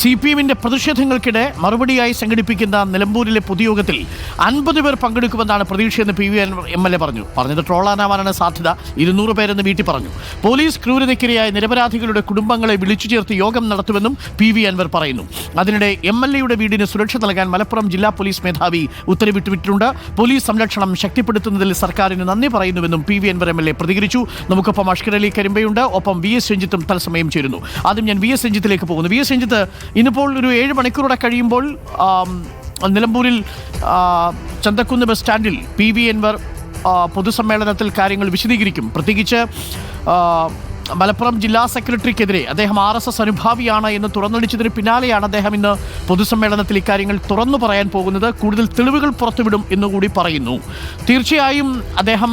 C P എമ്മിന്റെ പ്രതിഷേധങ്ങൾക്കിടെ മറുപടിയായി സംഘടിപ്പിക്കുന്ന നിലമ്പൂരിലെ പൊതുയോഗത്തിൽ അൻപത് പേർ പങ്കെടുക്കുമെന്നാണ് പ്രതീക്ഷയെന്ന് P V M L A പറഞ്ഞു. പറഞ്ഞത് ട്രോളാനാവാനാണ് സാധ്യത. ഇരുന്നൂറ് പേരെന്ന് വീട്ടിൽ പറഞ്ഞു. പോലീസ് ക്രൂരതയ്ക്കിരയായ നിരപരാധികളുടെ കുടുംബങ്ങളെ വിളിച്ചു ചേർത്ത് യോഗം നടത്തുമെന്നും പി വി അൻവർ പറയുന്നു. അതിനിടെ എം എൽ എയുടെ വീടിന് സുരക്ഷ നൽകാൻ മലപ്പുറം ജില്ലാ പോലീസ് മേധാവി ഉത്തരവിട്ടുവിട്ടിട്ടുണ്ട് പോലീസ് സംരക്ഷണം ശക്തിപ്പെടുത്തുന്നതിൽ സർക്കാരിന് നന്ദി പറയുന്നുവെന്നും P V Anvar M L A പ്രതികരിച്ചു. നമുക്കൊപ്പം അഷ്കർ അലി കരിമ്പയുണ്ട്. ഒപ്പം വി എസ് രഞ്ജിത്തും തത്സമയം ചേരുന്നു. ആദ്യം ഞാൻ വി എസ് രഞ്ജിത്തിലേക്ക് പോകുന്നു. വി എസ് രഞ്ജിത്ത് ഇന്നിപ്പോൾ ഒരു ഏഴ് മണിക്കൂറോടെ കഴിയുമ്പോൾ നിലമ്പൂരിൽ ചന്തക്കുന്ന് ബസ് സ്റ്റാൻഡിൽ പി വി എൻവർ പൊതുസമ്മേളനത്തിൽ കാര്യങ്ങൾ വിശദീകരിക്കും. പ്രത്യേകിച്ച് മലപ്പുറം ജില്ലാ സെക്രട്ടറിക്കെതിരെ അദ്ദേഹം ആർ എസ് എസ് അനുഭാവിയാണ് എന്ന് തുറന്നടിച്ചതിന് പിന്നാലെയാണ് അദ്ദേഹം ഇന്ന് പൊതുസമ്മേളനത്തിൽ ഇക്കാര്യങ്ങൾ തുറന്നു പറയാൻ പോകുന്നത്. കൂടുതൽ തെളിവുകൾ പുറത്തുവിടും എന്നുകൂടി പറയുന്നു. തീർച്ചയായും അദ്ദേഹം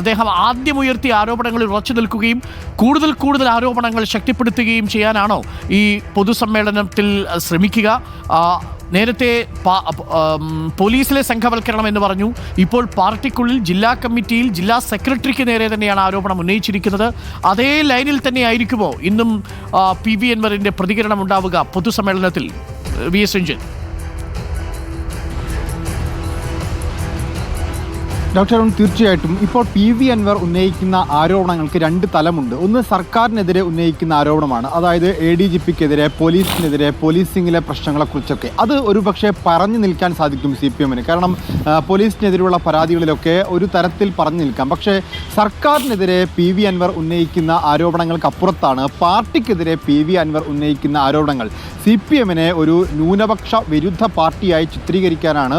അദ്ദേഹം ആദ്യം ഉയർത്തിയ ആരോപണങ്ങളിൽ ഉറച്ചു നിൽക്കുകയും കൂടുതൽ കൂടുതൽ ആരോപണങ്ങൾ ശക്തിപ്പെടുത്തുകയും ചെയ്യാനാണോ ഈ പൊതുസമ്മേളനത്തിൽ ശ്രമിക്കുക. നേരത്തെ പോലീസിലെ സംഘവൽക്കരണം എന്ന് പറഞ്ഞു. ഇപ്പോൾ പാർട്ടിക്കുള്ളിൽ ജില്ലാ കമ്മിറ്റിയിൽ ജില്ലാ സെക്രട്ടറിക്ക് നേരെ തന്നെയാണ് ആരോപണം ഉന്നയിച്ചിരിക്കുന്നത്. അതേ ലൈനിൽ തന്നെ ആയിരിക്കുമോ ഇന്നും പി വി എൻവറിന്റെ പ്രതികരണം ഉണ്ടാവുക പൊതുസമ്മേളനത്തിൽ? V S Ranjith doctor Arun തീർച്ചയായിട്ടും. ഇപ്പോൾ പി വി അൻവർ ഉന്നയിക്കുന്ന ആരോപണങ്ങൾക്ക് രണ്ട് തലമുണ്ട്. ഒന്ന് സർക്കാരിനെതിരെ ഉന്നയിക്കുന്ന ആരോപണമാണ്. അതായത് എ ഡി ജി പിക്കെതിരെ പോലീസിനെതിരെ പോലീസിങ്ങിലെ പ്രശ്നങ്ങളെക്കുറിച്ചൊക്കെ. അത് ഒരുപക്ഷെ പറഞ്ഞു നിൽക്കാൻ സാധിക്കും സി പി എമ്മിന്. കാരണം പോലീസിനെതിരെയുള്ള പരാതികളിലൊക്കെ ഒരു തരത്തിൽ പറഞ്ഞു നിൽക്കാം. പക്ഷേ സർക്കാരിനെതിരെ പി വി അൻവർ ഉന്നയിക്കുന്ന ആരോപണങ്ങൾക്കപ്പുറത്താണ് പാർട്ടിക്കെതിരെ പി വി അൻവർ ഉന്നയിക്കുന്ന ആരോപണങ്ങൾ. സി പി എമ്മിനെ ഒരു ന്യൂനപക്ഷ വിരുദ്ധ പാർട്ടിയായി ചിത്രീകരിക്കാനാണ്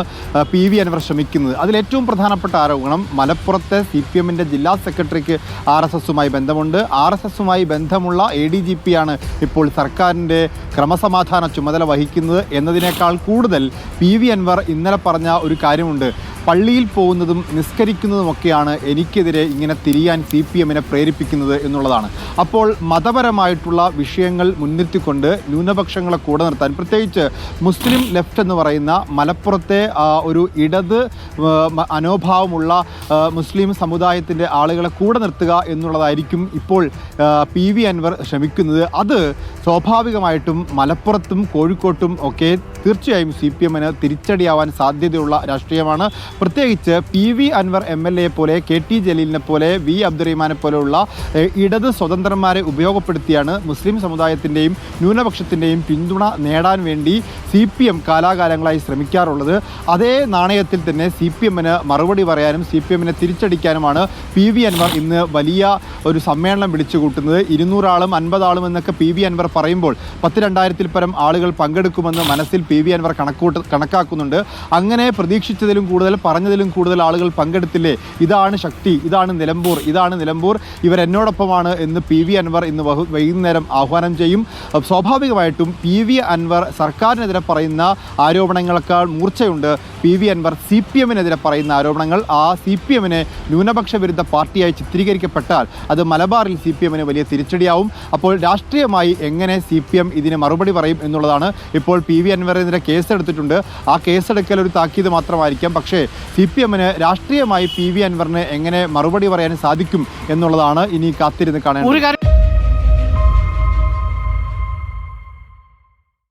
പി വി അൻവർ ശ്രമിക്കുന്നത്. അതിലേറ്റവും പ്രധാനപ്പെട്ട ആരോപണം മലപ്പുറത്തെ സി പി എമ്മിന്റെ ജില്ലാ സെക്രട്ടറിക്ക് ആർ എസ് എസുമായി ബന്ധമുണ്ട്. ആർ എസ് എസുമായി ബന്ധമുള്ള എ ഡി ജി പി ആണ് ഇപ്പോൾ സർക്കാരിന്റെ ക്രമസമാധാന ചുമതല വഹിക്കുന്നത് എന്നതിനേക്കാൾ കൂടുതൽ പി വി അൻവർ ഇന്നലെ പറഞ്ഞ ഒരു കാര്യമുണ്ട്. പള്ളിയിൽ പോകുന്നതും നിസ്കരിക്കുന്നതുമൊക്കെയാണ് എനിക്കെതിരെ ഇങ്ങനെ തിരിയാൻ സി പി എമ്മിനെ പ്രേരിപ്പിക്കുന്നത് എന്നുള്ളതാണ്. അപ്പോൾ മതപരമായിട്ടുള്ള വിഷയങ്ങൾ മുൻനിർത്തിക്കൊണ്ട് ന്യൂനപക്ഷങ്ങളെ കൂടെ നിർത്താൻ പ്രത്യേകിച്ച് മുസ്ലിം ലെഫ്റ്റ് എന്ന് പറയുന്ന മലപ്പുറത്തെ ഒരു ഇടത് ആ, ആ, മുസ്ലിം സമുദായത്തിന്റെ ആളുകളെ കൂടെ നിർത്തുക എന്നുള്ളതായിരിക്കും ഇപ്പോൾ പി വി അൻവർ ശ്രമിക്കുന്നത്. അത് സ്വാഭാവികമായിട്ടും മലപ്പുറത്തും കോഴിക്കോട്ടും ഒക്കെ തീർച്ചയായും സി പി എമ്മിന് തിരിച്ചടിയാവാൻ സാധ്യതയുള്ള രാഷ്ട്രീയമാണ്. പ്രത്യേകിച്ച് P V Anvar M L A പോലെ കെ ടി ജലീലിനെ പോലെ വി അബ്ദുറഹിമാനെ പോലെയുള്ള ഇടത് സ്വതന്ത്രന്മാരെ ഉപയോഗപ്പെടുത്തിയാണ് മുസ്ലിം സമുദായത്തിന്റെയും ന്യൂനപക്ഷത്തിന്റെയും പിന്തുണ നേടാൻ വേണ്ടി സി പി എം കാലാകാലങ്ങളായി ശ്രമിക്കാറുള്ളത്. അതേ നാണയത്തിൽ തന്നെ സി പി എമ്മിന് മറുപടി പറയാനും സി പി എമ്മിനെ തിരിച്ചടിക്കാനുമാണ് പി വി അൻവർ ഇന്ന് വലിയ ഒരു സമ്മേളനം വിളിച്ചു കൂട്ടുന്നത് ഇരുന്നൂറാളും അൻപതാളും എന്നൊക്കെ പി വി അൻവർ പറയുമ്പോൾ പത്ത് രണ്ടായിരത്തിൽ പരം ആളുകൾ പങ്കെടുക്കുമെന്ന് മനസ്സിൽ പി വി അൻവർ കണക്കൂട്ട് കണക്കാക്കുന്നുണ്ട്. അങ്ങനെ പ്രതീക്ഷിച്ചതിലും കൂടുതൽ പറഞ്ഞതിലും കൂടുതൽ ആളുകൾ പങ്കെടുത്തില്ലേ? ഇതാണ് ശക്തി ഇതാണ് നിലമ്പൂർ ഇതാണ് നിലമ്പൂർ. ഇവരെന്നോടൊപ്പമാണ് എന്ന് പി വി അൻവർ ഇന്ന് വൈകുന്നേരം ആഹ്വാനം ചെയ്യും. സ്വാഭാവികമായിട്ടും പി വി അൻവർ സർക്കാരിനെതിരെ പറയുന്ന ആരോപണങ്ങളെക്കാൾ മൂർച്ചയുണ്ട്. P V Anvar C P എമ്മിനെതിരെ പറയുന്ന ആരോപണങ്ങൾ ആ സി പി എമ്മിനെ ന്യൂനപക്ഷ വിരുദ്ധ പാർട്ടിയായി ചിത്രീകരിക്കപ്പെട്ടാൽ അത് മലബാറിൽ സി പി എമ്മിന് വലിയ തിരിച്ചടിയാവും. അപ്പോൾ രാഷ്ട്രീയമായി എങ്ങനെ സി പി എം ഇതിന് മറുപടി പറയും എന്നുള്ളതാണ് ഇപ്പോൾ പി വി അൻവറിനെതിരെ കേസെടുത്തിട്ടുണ്ട്. ആ കേസെടുക്കൽ ഒരു താക്കീത് മാത്രമായിരിക്കാം. പക്ഷേ സി പി എമ്മിന് രാഷ്ട്രീയമായി പി വി അൻവറിന് എങ്ങനെ മറുപടി പറയാൻ സാധിക്കും എന്നുള്ളതാണ് ഇനി കാത്തിരുന്ന് കാണേണ്ടത്.